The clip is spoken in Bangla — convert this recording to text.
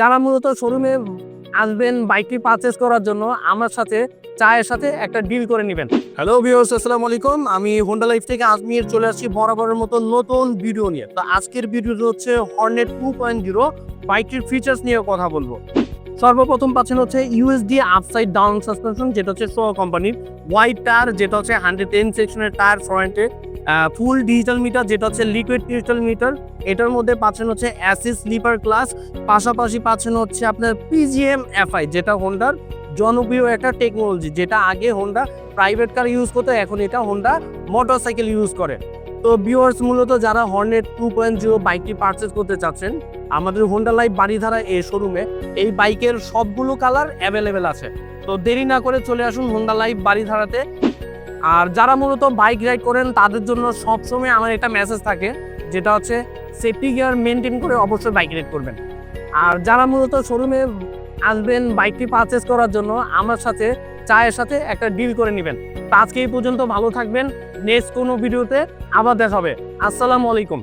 যারা মূলত শোরুমে আসবেন বাইকটি পারচেস করার জন্য, আমার সাথে চায়ের সাথে একটা ডিল করে নেবেন। হ্যালো ভিউয়ার্স আসসালামু আলাইকুম। আমি হোন্ডা লাইফ থেকে আজমির চলে আসছি বরাবরের মতো নতুন ভিডিও নিয়ে। তো আজকের ভিডিওটা হচ্ছে হর্নেট টু পয়েন্ট জিরো বাইকটির ফিচার্স নিয়ে কথা বলব। সর্বপ্রথম পাচ্ছেন হচ্ছে ইউএসডি আপসাইড ডাউন সাসপেনশন যেটা হচ্ছে সো কোম্পানির হোয়াইট টায়ার যেটা হচ্ছে হান্ড্রেড টেন সেকশনের টায়ার ফ্রন্টে ফুল ডিজিটাল মিটার যেটা হচ্ছে লিকুইড ডিজিটাল মিটার এটার মধ্যে পাচ্ছেন হচ্ছে অ্যাসিস স্লিপার ক্লাস পাশাপাশি পাচ্ছেন হচ্ছে আপনার পিজিএম এফআই যেটা হোন্ডার জনপ্রিয় একটা টেকনোলজি যেটা আগে হোন্ডা প্রাইভেট কার ইউজ করতো, এখন এটা হোন্ডা মোটরসাইকেল ইউজ করে। তো ভিউয়ার্স মূলত যারা হর্নেট টু পয়েন্ট জিরো বাইকটি পারচেস করতে চাচ্ছেন, আমাদের হোন্ডা লাইফ বাড়িধারা এই শোরুমে এই বাইকের সবগুলো কালার অ্যাভেলেবেল আছে। তো দেরি না করে চলে আসুন হোন্ডা লাইফ বাড়িধারাতে। আর যারা মূলত বাইক রাইড করেন, তাদের জন্য সবসময় আমার একটা মেসেজ থাকে, যেটা হচ্ছে সেফটি গিয়ার মেনটেন করে অবশ্যই বাইক রাইড করবেন। আর যারা মূলত শোরুমে আসবেন, বাইকটি পারচেস করার জন্য, আমার সাথে, চায়ের সাথে একটা ডিল করে নেবেন। তো আজকে এই পর্যন্ত ভালো থাকবেন। নেক্সট কোনো ভিডিওতে আবার দেখা হবে। আসসালামু আলাইকুম।